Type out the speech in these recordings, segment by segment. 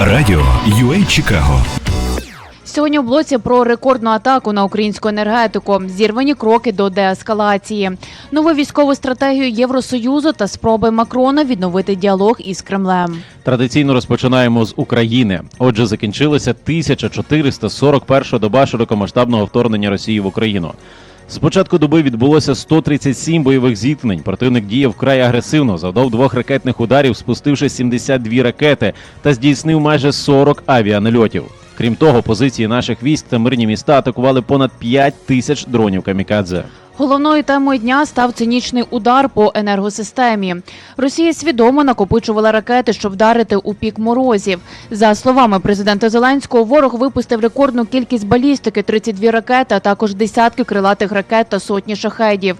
Радіо UA Чикаго. Сьогодні в блоці про рекордну атаку на українську енергетику, зірвані кроки до деескалації, нову військову стратегію Євросоюзу та спроби Макрона відновити діалог із Кремлем. Традиційно розпочинаємо з України. Отже, закінчилася 1441 доба широкомасштабного вторгнення Росії в Україну. З початку доби відбулося 137 бойових зіткнень. Противник діяв вкрай агресивно, завдав двох ракетних ударів, спустивши 72 ракети та здійснив майже 40 авіанальотів. Крім того, позиції наших військ та мирні міста атакували понад 5 тисяч дронів камікадзе. Головною темою дня став цинічний удар по енергосистемі. Росія свідомо накопичувала ракети, щоб вдарити у пік морозів. За словами президента Зеленського, ворог випустив рекордну кількість балістики 32 ракети, а також десятки крилатих ракет та сотні шахедів.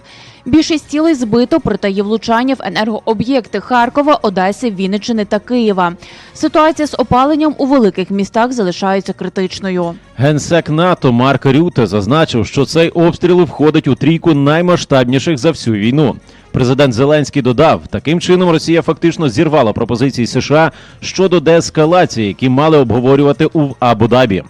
Більшість цілей збито, проте є влучання в енергооб'єкти Харкова, Одеси, Вінниччини та Києва. Ситуація з опаленням у великих містах залишається критичною. Генсек НАТО Марк Рюте зазначив, що цей обстріл входить у трійку наймасштабніших за всю війну. Президент Зеленський додав, таким чином Росія фактично зірвала пропозиції США щодо деескалації, які мали обговорювати у Абу-Дабі.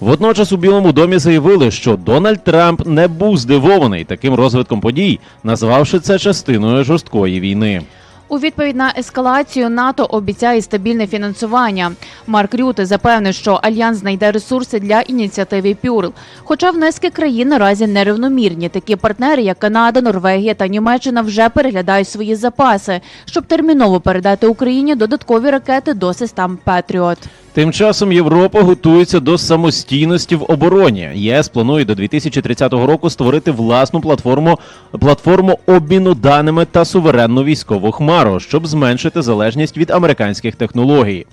Водночас у Білому домі заявили, що Дональд Трамп не був здивований таким розвитком подій, назвавши це частиною жорсткої війни. У відповідь на ескалацію НАТО обіцяє стабільне фінансування. Марк Рюте запевнив, що альянс знайде ресурси для ініціативи Пюрл. Хоча внески країн наразі нерівномірні. Такі партнери, як Канада, Норвегія та Німеччина, вже переглядають свої запаси, щоб терміново передати Україні додаткові ракети до систем Петріот. Тим часом Європа готується до самостійності в обороні. ЄС планує до 2030 року створити власну платформу платформу обміну даними та суверенну військову хмару, щоб зменшити залежність від американських технологій.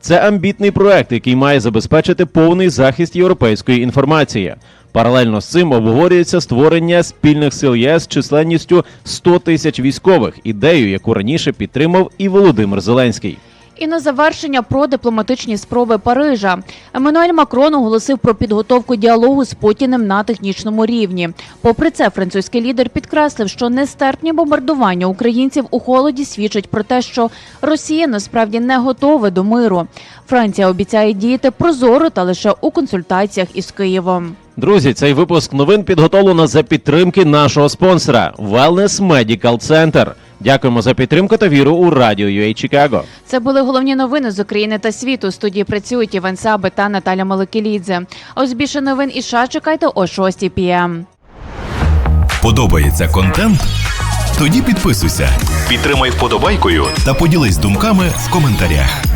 Це амбітний проект, який має забезпечити повний захист європейської інформації. Паралельно з цим обговорюється створення спільних сил ЄС численністю 100 тисяч військових, ідею, яку раніше підтримав і Володимир Зеленський. І на завершення про дипломатичні спроби Парижа. Еммануель Макрон оголосив про підготовку діалогу з Путіним на технічному рівні. Попри це, французький лідер підкреслив, що нестерпні бомбардування українців у холоді свідчать про те, що Росія насправді не готова до миру. Франція обіцяє діяти прозоро та лише у консультаціях із Києвом. Друзі, цей випуск новин підготовлено за підтримки нашого спонсора Wellness Medical Center. Дякуємо за підтримку та віру у радіо UA Чикаго. Це були головні новини з України та світу. У студії працюють Іван Саби та Наталя Маликілідзе. Ось більше новин і США чекайте о 6 пм. Подобається контент? Тоді підписуйся, підтримай вподобайкою та поділись думками в коментарях.